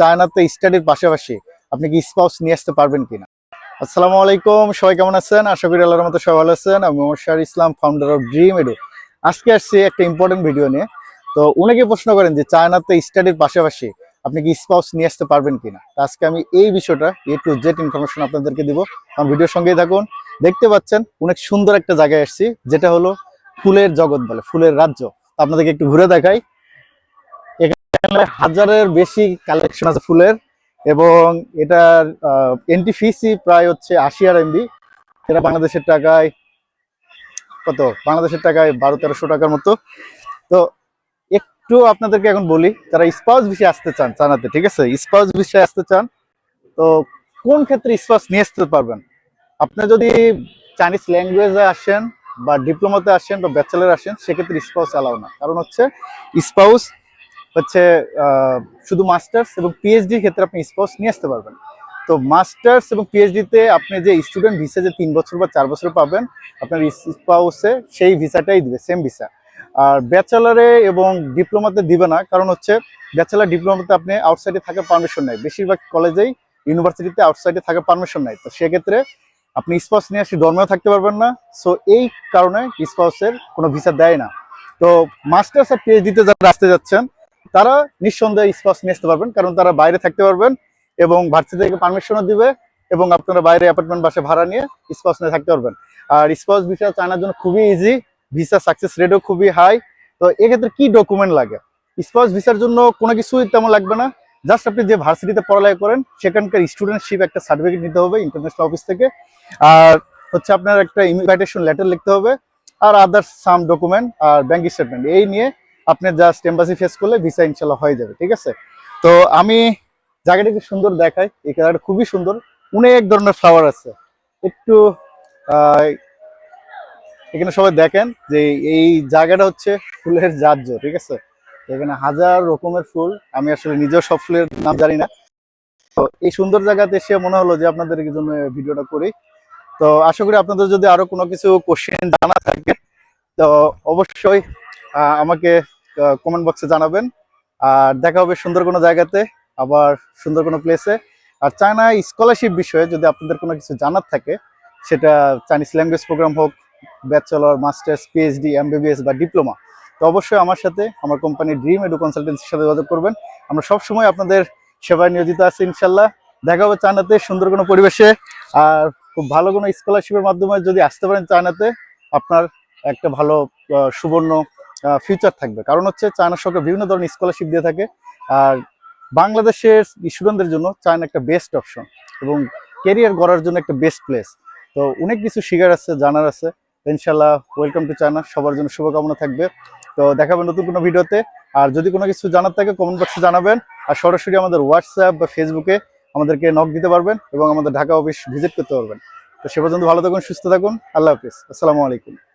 চায়নাতে স্টাডির পাশাপাশি আপনি কি স্পাউস নিয়ে আসতে পারবেন কিনা? আসসালামু আলাইকুম, সবাই কেমন আছেন? আশা করি আল্লাহর মতো সবাই ভালো আছেন। আমি Mohammad Islam founder of dream edu আজকে আসছি একটা ইম্পর্টেন্ট ভিডিও নিয়ে। তো অনেকে প্রশ্ন করেন যে, চায়নাতে স্টাডির পাশাপাশি আপনি কি স্পাউস নিয়ে আসতে পারবেন কিনা? আজকে আমি এই বিষয়টা এ টু জেড ইনফরমেশন আপনাদেরকে দিব। আমার ভিডিওর সঙ্গেই থাকুন। দেখতে পাচ্ছেন, অনেক সুন্দর একটা জায়গায় আসছি, যেটা হলো ফুলের জগৎ বলে, ফুলের রাজ্য। আপনাদেরকে একটু ঘুরে দেখাই। এখানে হাজারের বেশি কালেকশন আছে ফুলের, এবং এটার এন্ট্রি ফিসি প্রায় হচ্ছে আশি আর এমবি এটা বাংলাদেশের টাকায় কত? বাংলাদেশের টাকায় বারো, তেরোশো টাকার মতো। তো একটু আপনাদেরকে এখন বলি, যারা স্পাউস বিষয়ে আসতে চান চানাতে ঠিক আছে? স্পাউস বিষয়ে আসতে চান, তো কোন ক্ষেত্রে স্পাউস নিয়ে আসতে পারবেন? আপনি যদি চাইনিজ ল্যাঙ্গুয়েজে আসেন বা ডিপ্লোমাতে আসেন বা ব্যাচেলার আসেন, সেক্ষেত্রে স্পাউস অ্যালাউ না। কারণ হচ্ছে স্পাউস হচ্ছে শুধু মাস্টার্স এবং পিএইচডির ক্ষেত্রে আপনি স্পাউস নিয়ে আসতে পারবেন। তো মাস্টার্স এবং পিএইচডিতে আপনি যে স্টুডেন্ট ভিসা যে তিন বছর বা চার বছর পাবেন, আপনার স্পাউসে সেই ভিসাটাই দিবে সেম ভিসা আর ব্যাচেলারে এবং ডিপ্লোমাতে দিবে না, কারণ হচ্ছে ব্যাচেলার ডিপ্লোমাতে আপনি আউটসাইডে থাকার পারমিশন নেই। বেশিরভাগ কলেজেই ইউনিভার্সিটিতে আউটসাইডে থাকার পারমিশন নাই। তো সেক্ষেত্রে আপনি স্পাউস নিয়ে আসি ধর্মেও থাকতে পারবেন না। সো এই কারণে স্পাউসের কোনো ভিসা দেয় না। তো মাস্টার্স আর পিএইচডিতে যারা আসতে যাচ্ছেন তারা নিঃসন্দেহে স্পাউস নিয়ে আসতে পারবেন, কারণ তারা বাইরে থাকতে পারবেন এবং ভার্সিটি থেকে পারমিশনও দিবে এবং আপনারা বাইরে অ্যাপার্টমেন্ট বাসে ভাড়া নিয়ে স্পাউস নিয়ে থাকতে পারবেন। আর স্পাউস ভিসা চায়নার জন্য খুবই ইজি ভিসা সাকসেস রেটও খুবই হাই তো এক্ষেত্রে কি ডকুমেন্ট লাগে? স্পাউস ভিসার জন্য কোনো কিছুই তেমন লাগবে না। জাস্ট আপনি যে ভার্সিটিতে পড়ালেখা করেন, সেখানকার স্টুডেন্টশিপ একটা সার্টিফিকেট নিতে হবে ইন্টারন্যাশনাল অফিস থেকে। আর হচ্ছে আপনার একটা ইনভাইটেশন লেটার লিখতে হবে, আর আদার্স সাম ডকুমেন্ট আর ব্যাংক স্টেটমেন্ট এই নিয়ে আপনি জাস্ট এম্বাসি ফেস করলে ভিসা ইনশাল্লাহ হয়ে যাবে, ঠিক আছে? তো আমি জায়গাটা কি সুন্দর দেখাই, এই জায়গাটা খুবই সুন্দর, অনেক ধরনের ফ্লাওয়ার আছে। একটু এখানে সবাই দেখেন যে এই জায়গাটা হচ্ছে ফুলের রাজ্য ঠিক আছে? এখানে হাজার রকমের ফুল, আমি আসলে নিজেও সব ফুলের নাম জানি না। তো এই সুন্দর জায়গাতে এসে মনে হলো যে আপনাদের জন্য ভিডিওটা করি। তো আশা করি আপনাদের যদি আরও কোনো কিছু কোশ্চেন জানা থাকে, তো অবশ্যই আমাকে কমেন্ট বক্সে জানাবেন। আর দেখা হবে সুন্দর কোনো জায়গাতে, আবার সুন্দর কোনো প্লেসে আর চায়না স্কলারশিপ বিষয়ে যদি আপনাদের কোনো কিছু জানার থাকে, সেটা চাইনিজ ল্যাঙ্গুয়েজ প্রোগ্রাম হোক ব্যাচেলর মাস্টার্স পিএইচডি এমবিবিএস বা ডিপ্লোমা তো অবশ্যই আমার সাথে, আমার কোম্পানি ড্রিম এডু কনসালটেন্সির সাথে যোগাযোগ করবেন। আমরা সব সময় আপনাদের সেবায় নিয়োজিত আছি ইনশাল্লাহ দেখা হবে চায়নাতে সুন্দর কোনো পরিবেশে। আর খুব ভালো কোনো স্কলারশিপের মাধ্যমে যদি আসতে পারেন চায়নাতে আপনার একটা ভালো সুবর্ণ ফিউচার থাকবে। কারণ হচ্ছে চায়না সরকার বিভিন্ন ধরনের স্কলারশিপ দিয়ে থাকে। আর বাংলাদেশের স্টুডেন্টদের জন্য চায়না একটা বেস্ট অপশন এবং কেরিয়ার গড়ার জন্য একটা বেস্ট প্লেস তো অনেক কিছু শিকার আছে, জানার আছে। ইনশাল্লাহ ওয়েলকাম টু চায়না। সবার জন্য শুভকামনা থাকবে। তো দেখাবেন নতুন কোনো ভিডিওতে। আর যদি কোনো কিছু জানার থাকে কমেন্ট বক্সে জানাবেন। আর সরাসরি আমাদের হোয়াটসঅ্যাপ বা ফেসবুকে আমাদেরকে নক দিতে পারবেন এবং আমাদের ঢাকা অফিস ভিজিট করতে পারবেন। তো সে পর্যন্ত ভালো থাকুন, সুস্থ থাকুন। আল্লাহ হাফিজ। আসসালামু আলাইকুম।